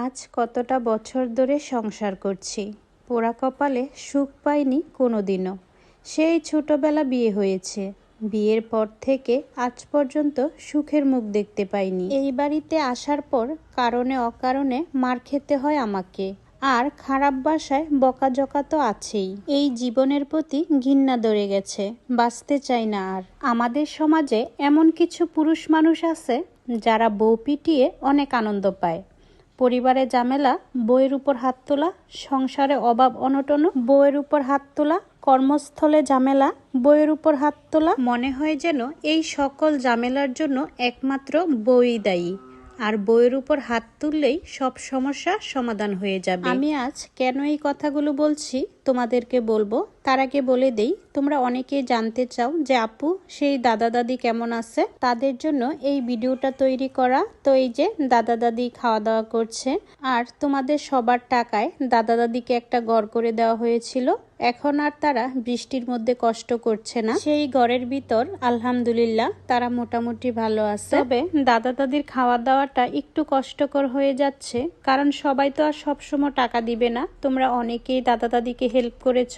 আজ কতটা বছর ধরে সংসার করছি। পোড়া কপালে সুখ পাইনি কোনোদিনও। সেই ছোটবেলা বিয়ে হয়েছে। বিয়ের পর থেকে আজ পর্যন্ত সুখের মুখ দেখতে পাইনি। এই বাড়িতে আসার পর কারণে অকারণে মার খেতে হয় আমাকে। আর খারাপ বাসায় বকাঝকা তো আছেই। এই জীবনের প্রতি ঘৃণা ধরে গেছে। বাঁচতে চাই না আর। আমাদের সমাজে এমন কিছু পুরুষ মানুষ আছে যারা বউ পিটিয়ে অনেক আনন্দ পায়। পরিবারে ঝামেলা বইয়ের উপর হাত তোলা, সংসারে অভাব অনটন বইয়ের উপর হাত তোলা, কর্মস্থলে ঝামেলা বইয়ের উপর হাত তোলা। মনে হয় যেন এই সকল ঝামেলার জন্য একমাত্র বই দায়ী। আর বইয়ের উপর হাত তুললেই সব সমস্যা সমাধান হয়ে যাবে। আমি আজ কেন এই কথাগুলো বলছি তোমাদেরকে বলব? তার আগে বলে দেই তোমরা অনেকেই জানতে চাও যে আপু, সেই দাদা দাদি কেমন আছে? তাদের জন্য এই ভিডিওটা তৈরি করা। তো এই যে দাদা দাদি খাওয়া দাওয়া করছে, আর তোমাদের সবার টাকায় দাদা দাদিকে একটা ঘর করে দেওয়া হয়েছিল। এখন আর তারা বৃষ্টির মধ্যে কষ্ট করছে না। সেই ঘরের ভিতর, আলহামদুলিল্লাহ, তারা মোটামুটি ভালো আছে। তবে দাদা দাদির খাওয়া দাওয়াটা একটু কষ্টকর হয়ে যাচ্ছে, কারণ সবাই তো আর সবসময় টাকা দিবে না। তোমরা অনেকেই দাদা দাদিকে হেল্প করেছ।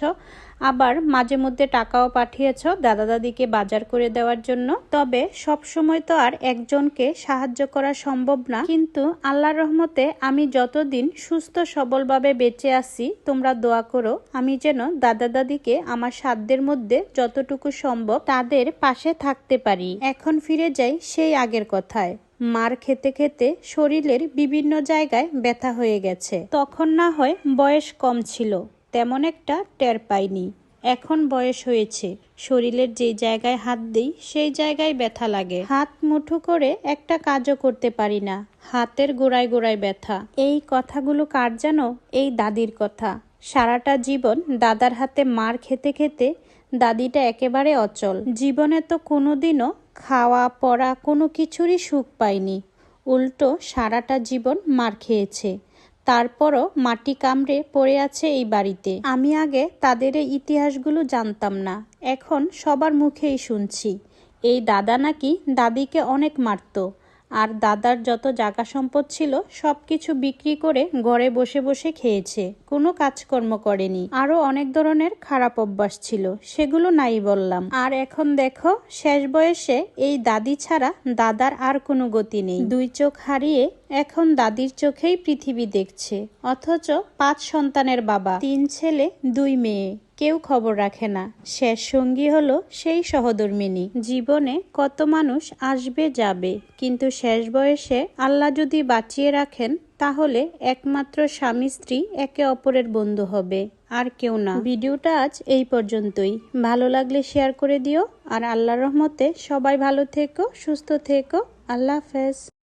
আবার মাঝে মধ্যে টাকাও পাঠিয়েছ দাদা দাদিকে বাজার করে দেওয়ার জন্য। তবে সব সময় তো আর একজনকে সাহায্য করা সম্ভব না। কিন্তু আল্লাহর রহমতে আমি যতদিন সুস্থ সবলভাবে বেঁচে আছি, তোমরা দোয়া করো, আমি যেন দাদা দাদিকে আমার সাধ্যের মধ্যে যতটুকু সম্ভব তাদের পাশে থাকতে পারি। এখন ফিরে যাই সেই আগের কথায়। মার খেতে খেতে শরীরের বিভিন্ন জায়গায় ব্যথা হয়ে গেছে। তখন না হয় বয়স কম ছিল, তেমন একটা টের পাইনি। এখন বয়স হয়েছে। শরীরের যে জায়গায় হাত দিই, সেই জায়গায় ব্যথা লাগে। হাত মুঠো করে একটা কাজও করতে পারি না। হাতের গোড়ায় গোড়ায় ব্যথা। এই কথাগুলো কার জানো এই দাদির কথা। সারাটা জীবন দাদার হাতে মার খেতে খেতে দাদিটা একেবারে অচল। জীবনে তো কোনোদিনও খাওয়া, পড়া কোনো কিছুরই সুখ পায়নি উল্টো সারাটা জীবন মার খেয়েছে। তারপরও মাটি কামড়ে পড়ে আছে এই বাড়িতে। আমি আগে তাদের এই ইতিহাসগুলো জানতাম না, এখন সবার মুখেই শুনছি। এই দাদা নাকি দাদিকে অনেক মারত, আর দাদার যত জায়গা সম্পদ ছিল সব কিছু বিক্রি করে ঘরে বসে বসে খেয়েছে, কোনো কাজকর্ম করেনি। আরও অনেক ধরনের খারাপ অভ্যাস ছিল, সেগুলো নাই বললাম। আর এখন দেখো, শেষ বয়সে এই দাদি ছাড়া দাদার আর কোনো গতি নেই। দুই চোখ হারিয়ে এখন দাদির চোখেই পৃথিবী দেখছে। অথচ পাঁচ সন্তানের বাবা, তিন ছেলে, দুই মেয়ে, কেউ খবর রাখে না। শেষ সঙ্গী হলো সেই সহধর্মিনী। জীবনে কত মানুষ আসবে, যাবে, কিন্তু শেষ বয়সে আল্লাহ যদি বাঁচিয়ে রাখেন, তাহলে একমাত্র স্বামী স্ত্রী একে অপরের বন্ধু হবে, আর কেউ না। ভিডিওটা আজ এই পর্যন্তই। ভালো লাগলে শেয়ার করে দিও, আর আল্লাহ রহমতে সবাই ভালো থেকো, সুস্থ থেকো। আল্লাহ হাফেজ।